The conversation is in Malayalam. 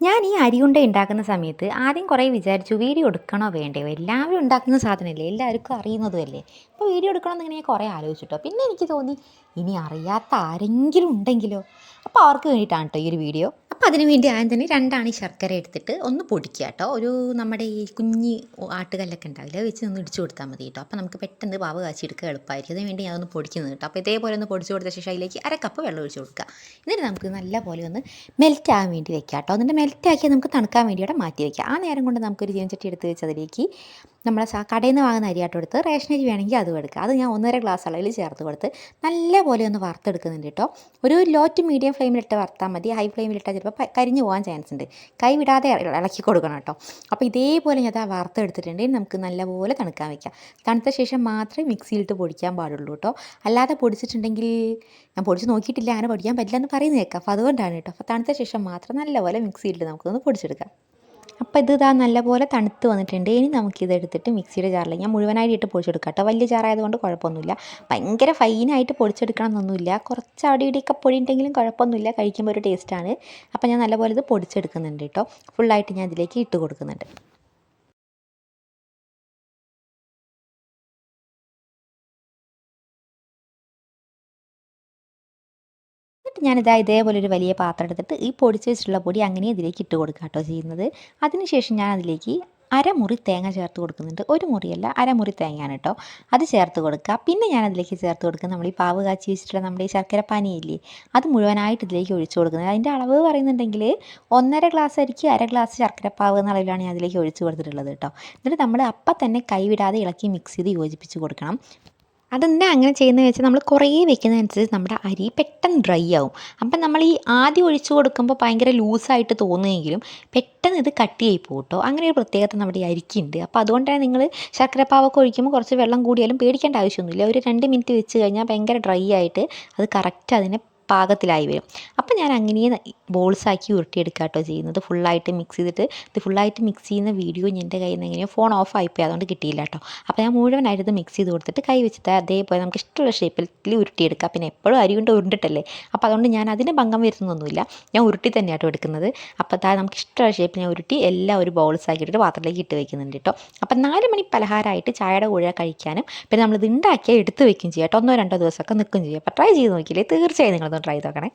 ഞാൻ ഈ അരിയുണ്ട ഉണ്ടാക്കുന്ന സമയത്ത് ആദ്യം കുറേ വിചാരിച്ചു വീഡിയോ എടുക്കണോ വേണ്ടേ? എല്ലാവരും ഉണ്ടാക്കുന്ന സാധനമല്ലേ? എല്ലാവർക്കും അറിയുന്നതുമല്ലേ? അപ്പോൾ വീഡിയോ എടുക്കണമെന്ന് ഞാൻ കുറേ ആലോചിച്ചിട്ടോ. പിന്നെ എനിക്ക് തോന്നി ഇനി അറിയാത്ത ആരെങ്കിലും ഉണ്ടെങ്കിലോ? അപ്പോൾ അവർക്ക് വേണ്ടിയിട്ടാണ് കേട്ടോ ഈ ഒരു വീഡിയോ. അപ്പോൾ അതിന് വേണ്ടി ആദ്യം തന്നെ രണ്ടാണ് ഈ ശർക്കര എടുത്തിട്ട് ഒന്ന് പൊടിക്കുക കേട്ടോ. ഒരു നമ്മുടെ ഈ കുഞ്ഞി ആട്ടുകല്ലൊക്കെ ഉണ്ടാവില്ല വെച്ച് ഒന്ന് ഇടിച്ചു കൊടുത്താൽ മതി കേട്ടോ. അപ്പോൾ നമുക്ക് പെട്ടെന്ന് പാവ് കാച്ചി എടുക്കുക എളുപ്പമായിരിക്കും. അതിന് വേണ്ടി ഞാനൊന്ന് പൊടിക്കുന്നത് കേട്ടോ. അപ്പോൾ ഇതേപോലെ ഒന്ന് പൊടിച്ചു കൊടുത്ത ശേഷം അതിലേക്ക് അര കപ്പ് വെള്ളം ഒഴിച്ച് കൊടുക്കുക. എന്നിട്ട് നമുക്ക് നല്ല പോലെ ഒന്ന് മെൽറ്റ് ആകാൻ വേണ്ടി വെക്കാം കേട്ടോ. എന്നിട്ട് മെൽറ്റ് ആക്കി നമുക്ക് തണുക്കാൻ വേണ്ടിയിട്ട് മാറ്റി വെക്കാം. ആ നേരം കൊണ്ട് നമുക്കൊരു ചീനച്ചട്ടി എടുത്ത് വെച്ച് അതിലേക്ക് നമ്മളെ സാ കടയിൽ നിന്ന് വാങ്ങുന്ന അരിയാട്ടോ എടുത്ത് റേഷൻ അരി വേണമെങ്കിൽ അതും എടുക്കുക അത് ഞാൻ ഒന്നര ഗ്ലാസ് അളവിൽ ചേർത്ത് കൊടുത്ത് നല്ല പോലെ ഒന്ന് വറുത്തെടുക്കുന്നുണ്ട് കേട്ടോ. ഒരു ലോ ടു മീഡിയം ഫ്ലെയിമിലിട്ട് വറുത്താൽ മതി. ഹൈ ഫ്ലെയിമിലിട്ടാൽ ചിലപ്പോൾ കരിഞ്ഞു പോകാൻ ചാൻസ് ഉണ്ട്. കൈ വിടാതെ ഇളക്കി കൊടുക്കണം കേട്ടോ. അപ്പോൾ ഇതേപോലെ ഞാൻ അത് വറുത്തെടുത്തിട്ടുണ്ടെങ്കിൽ നമുക്ക് നല്ലപോലെ തണുക്കാൻ വയ്ക്കാം തണുത്ത ശേഷം മാത്രമേ മിക്സിയിലിട്ട് പൊടിക്കാൻ പാടുള്ളൂ കേട്ടോ. അല്ലാതെ പൊടിച്ചിട്ടുണ്ടെങ്കിൽ ഞാൻ പൊടിച്ച് നോക്കിയിട്ടില്ല. അങ്ങനെ പൊടിക്കാൻ പറ്റില്ല എന്ന് പറയുന്നത് കേൾക്കാം. അപ്പോൾ അതുകൊണ്ടാണ് കേട്ടോ. അപ്പോൾ തണുത്ത ശേഷം മാത്രം നല്ലപോലെ മിക്സിയിലിട്ട് നമുക്കൊന്ന് പൊടിച്ചെടുക്കാം. അപ്പോൾ ഇത് ഇതാ നല്ലപോലെ തണുത്ത് വന്നിട്ടുണ്ട്. ഇനി നമുക്കിത് എടുത്തിട്ട് മിക്സിയുടെ ജാറിൽ ഞാൻ മുഴുവനായിട്ട് ഇട്ട് പൊടിച്ചെടുക്കാം കേട്ടോ വലിയ ജാറായതുകൊണ്ട് കുഴപ്പമൊന്നുമില്ല. ഭയങ്കര ഫൈനായിട്ട് പൊടിച്ചെടുക്കണം എന്നൊന്നുമില്ല കുറച്ച് അവിടെ ഇവിടെയൊക്കെ പൊടി ഉണ്ടെങ്കിലും കുഴപ്പമൊന്നുമില്ല. കഴിക്കുമ്പോൾ ഒരു ടേസ്റ്റാണ് അപ്പോൾ ഞാൻ നല്ലപോലെ ഇത് പൊടിച്ചെടുക്കുന്നുണ്ട് കേട്ടോ. ഫുള്ളായിട്ട് ഞാൻ ഇതിലേക്ക് ഇട്ട് കൊടുക്കുന്നുണ്ട്. എന്നിട്ട് ഞാനിതാ ഇതേപോലെ ഒരു വലിയ പാത്രം എടുത്തിട്ട് ഈ പൊടിച്ച് വെച്ചിട്ടുള്ള പൊടി അങ്ങനെ ഇതിലേക്ക് ഇട്ട് കൊടുക്കുക കേട്ടോ ചെയ്യുന്നത്. അതിനുശേഷം ഞാൻ അതിലേക്ക് അരമുറി തേങ്ങ ചേർത്ത് കൊടുക്കുന്നുണ്ട്. ഒരു മുറിയല്ല അരമുറി തേങ്ങയാണ് കേട്ടോ അത് ചേർത്ത് കൊടുക്കുക പിന്നെ ഞാൻ അതിലേക്ക് ചേർത്ത് കൊടുക്കുക നമ്മൾ ഈ പാവ് കാച്ചി വെച്ചിട്ടുള്ള നമ്മുടെ ഈ ശർക്കര പാനിയില്ലേ അത് മുഴുവനായിട്ട് ഇതിലേക്ക് ഒഴിച്ചു കൊടുക്കുന്നത്. അതിന്റെ അളവ് പറയുന്നുണ്ടെങ്കിൽ ഒന്നര ഗ്ലാസ് അരിക്ക് അര ഗ്ലാസ് ശർക്കര പാവ് എന്ന അളവിലാണ് ഞാൻ അതിലേക്ക് ഒഴിച്ചു കൊടുത്തിട്ടുള്ളത് കേട്ടോ എന്നിട്ട് നമ്മൾ അപ്പം തന്നെ കൈവിടാതെ ഇളക്കി മിക്സ് ചെയ്ത് യോജിപ്പിച്ച് കൊടുക്കണം. അതെന്താ അങ്ങനെ ചെയ്യുന്നത് വെച്ചാൽ നമ്മൾ കുറേ വെക്കുന്നതനുസരിച്ച് നമ്മുടെ അരി പെട്ടെന്ന് ഡ്രൈ ആവും. അപ്പം നമ്മൾ ഈ ആദ്യം ഒഴിച്ചു കൊടുക്കുമ്പോൾ ഭയങ്കര ലൂസായിട്ട് തോന്നുമെങ്കിലും പെട്ടെന്ന് ഇത് കട്ടിയായി പോകും കേട്ടോ അങ്ങനെ ഒരു പ്രത്യേകത നമ്മുടെ ഈ അരിക്കുണ്ട്. അപ്പോൾ അതുകൊണ്ടാണ് നിങ്ങൾ ശർക്കരപ്പാവൊക്കെ ഒഴിക്കുമ്പോൾ കുറച്ച് വെള്ളം കൂടിയാലും പേടിക്കേണ്ട ആവശ്യമൊന്നുമില്ല. ഒരു രണ്ട് മിനിറ്റ് വെച്ച് കഴിഞ്ഞാൽ ഭയങ്കര ഡ്രൈ ആയിട്ട് അത് കറക്റ്റ് അതിനെ പാകത്തിലായി വരും. അപ്പോൾ ഞാൻ അങ്ങനെ ബോൾസ് ആക്കി ഉരുട്ടിയെടുക്കുക കേട്ടോ ചെയ്യുന്നത്. ഫുള്ളായിട്ട് മിക്സ് ചെയ്തിട്ട് ഇത് ഫുള്ളായിട്ട് മിക്സ് ചെയ്യുന്ന വീഡിയോ എന്റെ കയ്യിൽ നിന്ന് എങ്ങനെയോ ഫോൺ ഓഫ് ആയിപ്പോയി. അതുകൊണ്ട് കിട്ടിയില്ല കേട്ടോ അപ്പോൾ ഞാൻ മുഴുവനായിട്ട് ഇത് മിക്സ് ചെയ്ത് കൊടുത്തിട്ട് കൈ വെച്ചിട്ട് അതേപോലെ നമുക്ക് ഇഷ്ടമുള്ള ഷേപ്പിൽ ഉരുട്ടിയെടുക്കാം. പിന്നെ എപ്പോഴും അരി കൊണ്ട് ഉരുണ്ടിട്ടല്ലേ? അപ്പോൾ അതുകൊണ്ട് ഞാൻ അതിന് ഭംഗം വരുന്നൊന്നുമില്ല ഞാൻ ഉരുട്ടി തന്നെയാട്ടോ എടുക്കുന്നത്. അപ്പോൾ അതാ നമുക്ക് ഇഷ്ടമുള്ള ഷേപ്പിൽ ഞാൻ ഉരുട്ടി എല്ലാം ഒരു ബോൾസ് ആക്കിയിട്ട് പാത്രത്തിലേക്ക് ഇട്ട് വെക്കുന്നുണ്ട് കേട്ടോ അപ്പോൾ നാല് മണി പലഹാരമായിട്ട് ചായയുടെ കൂടെ കഴിക്കാനും പിന്നെ നമ്മളിത് ഉണ്ടാക്കിയാൽ എടുത്ത് വെക്കുകയും ചെയ്യാം കേട്ടോ ഒന്നോ രണ്ടോ ദിവസമൊക്കെ നിൽക്കുകയും ചെയ്യാം. അപ്പോൾ ട്രൈ ചെയ്ത് നോക്കിയില്ലേ? തീർച്ചയായും നിങ്ങളൊന്ന് ട്രൈ ചെയ്ത് നോക്കണേ.